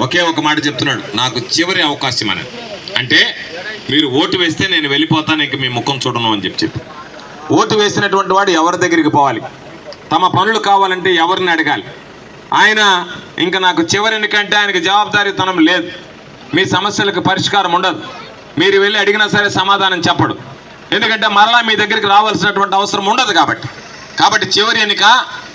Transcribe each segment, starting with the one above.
ఒకే ఒక మాట చెప్తున్నాడు నాకు చివరి అవకాశం అని అంటే మీరు ఓటు వేస్తే నేను వెళ్ళిపోతాను ఇంక మీ ముఖం చూడను అని చెప్పి చెప్పి. ఓటు వేసినటువంటి వాడు ఎవరి దగ్గరికి పోవాలి? తమ పనులు కావాలంటే ఎవరిని అడగాలి? ఆయన ఇంకా నాకు చివరి ఎన్నికంటే ఆయనకి జవాబుదారీతనం లేదు. మీ సమస్యలకు పరిష్కారం ఉండదు. మీరు వెళ్ళి అడిగినా సరే సమాధానం చెప్పడు. ఎందుకంటే మరలా మీ దగ్గరికి రావాల్సినటువంటి అవసరం ఉండదు కాబట్టి. కాబట్టి చివరి ఎన్నిక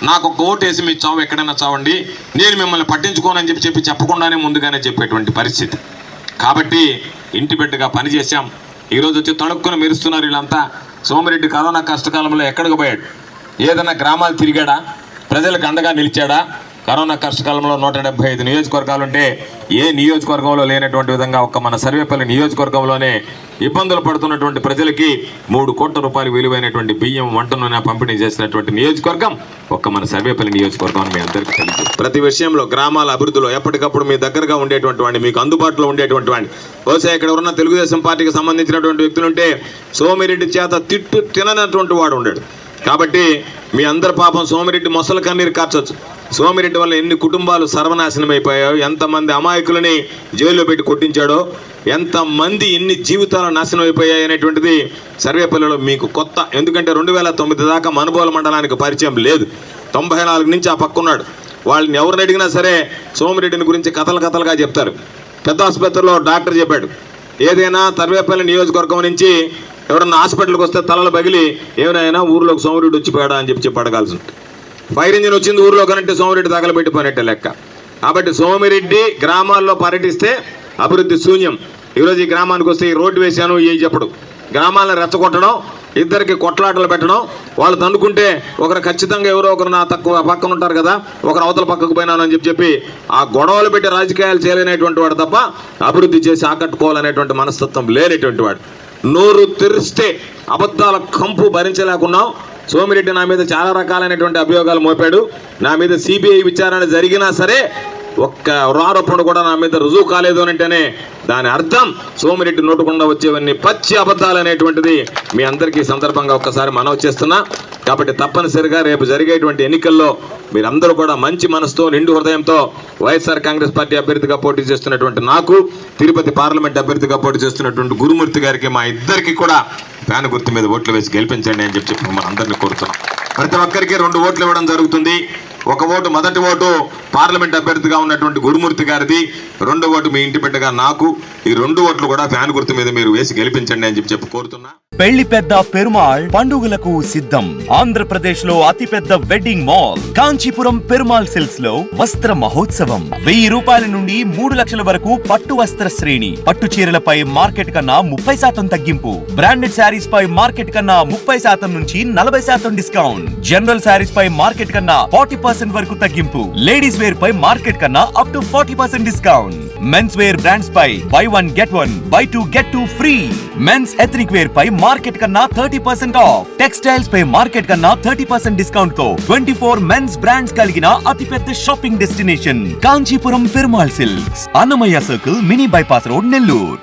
నాకు ఒక ఓటు వేసి మీ చావు ఎక్కడైనా చావండి నేను మిమ్మల్ని పట్టించుకోనని చెప్పి చెప్పి చెప్పకుండానే ముందుగానే చెప్పేటువంటి పరిస్థితి. కాబట్టి ఇంటి బిడ్డగా పనిచేశాం. ఈరోజు వచ్చి తణుక్కుని మెరుస్తున్నారు వీళ్ళంతా. సోమిరెడ్డి కరోనా కష్టకాలంలో ఎక్కడికి పోయాడు? ఏదైనా గ్రామాలు తిరిగాడా? ప్రజలకు అండగా నిలిచాడా? కరోనా కష్టకాలంలో నూట డెబ్బై ఐదు నియోజకవర్గాలు ఉంటే ఏ నియోజకవర్గంలో లేనటువంటి విధంగా ఒక్క మన సర్వేపల్లి నియోజకవర్గంలోనే ఇబ్బందులు పడుతున్నటువంటి ప్రజలకి మూడు కోట్ల రూపాయలు విలువైనటువంటి బియ్యం వంట నూనె పంపిణీ చేసినటువంటి నియోజకవర్గం ఒక్క మన సర్వేపల్లి నియోజకవర్గం మీ అందరికీ తెలుసు ప్రతి విషయంలో గ్రామాల అభివృద్ధిలో ఎప్పటికప్పుడు మీ దగ్గరగా ఉండేటువంటి వాడిని మీకు అందుబాటులో ఉండేటువంటి వాడిని. బహుశా ఇక్కడ ఉన్న తెలుగుదేశం పార్టీకి సంబంధించినటువంటి వ్యక్తులు ఉంటే సోమిరెడ్డి చేత తిట్టు తిననటువంటి వాడు ఉండాడు. కాబట్టి మీ అందరి పాపం సోమిరెడ్డి మొసల కన్నీరు కార్చొచ్చు. సోమిరెడ్డి వల్ల ఎన్ని కుటుంబాలు సర్వనాశనం అయిపోయాయో ఎంతమంది అమాయకులని జైల్లో పెట్టి కొట్టించాడో ఎంతమంది ఎన్ని జీవితాలు నాశనం అయిపోయాయి అనేటువంటిది సర్వేపల్లిలో మీకు కొత్త. ఎందుకంటే రెండు వేల తొమ్మిది దాకా మనుబోల మండలానికి పరిచయం లేదు. తొంభై నాలుగు నుంచి ఆ పక్కున్నాడు వాళ్ళని ఎవరిని అడిగినా సరే సోమిరెడ్డిని గురించి కథలు కథలుగా చెప్తారు. పెద్ద ఆసుపత్రిలో డాక్టర్ చెప్పాడు. ఏదైనా తర్వేపల్లి నియోజకవర్గం నుంచి ఎవరన్నా హాస్పిటల్కి వస్తే తలలు పగిలి ఏమైనా ఊర్లోకి సోమరెడ్డి వచ్చిపోయాడా అని చెప్పి చెప్పడగాల్సి ఉంటుంది. ఫైర్ ఇంజిన్ వచ్చింది ఊర్లో కనంటే సోమిరెడ్డి తగలబెట్టిపోయినట్టే లెక్క. కాబట్టి సోమిరెడ్డి గ్రామాల్లో పర్యటిస్తే అభివృద్ధి శూన్యం. ఈరోజు ఈ గ్రామానికి వస్తే ఈ రోడ్డు వేశాను ఏ చెప్పడు. గ్రామాలను రెచ్చగొట్టడం ఇద్దరికి కొట్లాటలు పెట్టడం వాళ్ళు తన్నుకుంటే ఒకరు ఖచ్చితంగా ఎవరో ఒకరు నా తక్కువ పక్కన ఉంటారు కదా ఒకరు అవతల పక్కకు పోయినాను అని చెప్పి చెప్పి ఆ గొడవలు పెట్టి రాజకీయాలు చేయలేనటువంటి వాడు తప్ప అభివృద్ధి చేసి ఆకట్టుకోవాలనేటువంటి మనస్తత్వం లేనటువంటి వాడు. నోరు తెరిస్తే అబద్ధాల కంపు భరించలేకున్నాం. సోమిరెడ్డి నా మీద చాలా రకాలైనటువంటి అభియోగాలు మోపాడు. నా మీద సిబిఐ విచారణ జరిగినా సరే ఒక్క ఆరోపణ కూడా నా మీద రుజువు కాలేదు అని అంటేనే దాని అర్థం సోమిరెడ్డి నోటుకుండా వచ్చేవన్నీ పచ్చి అబద్ధాలు అనేటువంటిది మీ అందరికీ సందర్భంగా ఒక్కసారి మనవి చేస్తున్నా. కాబట్టి తప్పనిసరిగా రేపు జరిగేటువంటి ఎన్నికల్లో మీరందరూ కూడా మంచి మనసుతో నిండు హృదయంతో వైఎస్ఆర్ కాంగ్రెస్ పార్టీ అభ్యర్థిగా పోటీ చేస్తున్నటువంటి నాకు తిరుపతి పార్లమెంట్ అభ్యర్థిగా పోటీ చేస్తున్నటువంటి గురుమూర్తి గారికి మా ఇద్దరికి కూడా ఫ్యాన్ గుర్తు మీద ఓట్లు వేసి గెలిపించండి అని చెప్పి చెప్పి అందరినీ కోరుతున్నాం. ప్రతి ఒక్కరికి రెండు ఓట్లు ఇవ్వడం జరుగుతుంది. ఒక ఓటు మొదటి ఓటు పార్లమెంట్ అభ్యర్థిగా ఉన్నటువంటి గురుమూర్తి గారిది రెండో ఓటు మీ ఇంటి బిడ్డగా నాకు. ఈ రెండు ఓట్లు కూడా ఫ్యాన్ గుర్తు మీద మీరు వేసి గెలిపించండి అని చెప్పి చెప్పి కోరుతున్నా. పెళ్ళి పెద్ద పెరుమాళ్ పండుగలకు సిద్ధం. ఆంధ్రప్రదేశ్లో అతిపెద్ద వెడ్డింగ్ మాల్. కాంచీపురం పెరుమాళ్ సిల్క్స్లో వస్త్ర మహోత్సవం. వెయ్యి రూపాయల నుండి మూడు లక్షల వరకు పట్టు వస్త్ర శ్రేణి. పట్టు చీరలపై మార్కెట్ కన్నా ముప్పై శాతం తగ్గింపు. బ్రాండెడ్ శారీస్ పై మార్కెట్ కన్నా ముప్పై శాతం నుంచి నలభై శాతం డిస్కౌంట్. జనరల్ శారీస్ పై మార్కెట్ కన్నా ఫార్టీ పర్సెంట్ వరకు తగ్గింపు. లేడీస్ వేర్ పై మార్కెట్ కన్నా up to forty percent discount men's wear brands pi buy one get one buy two get two free men's ethnic wear pi market కన్నా thirty percent off textiles పై market కన్నా thirty percent డిస్కౌంట్తో twenty four men's brands కలిగిన అతిపెద్ద shopping destination Kanchipuram Perumal silks Annamayya circle mini bypass road Nellore.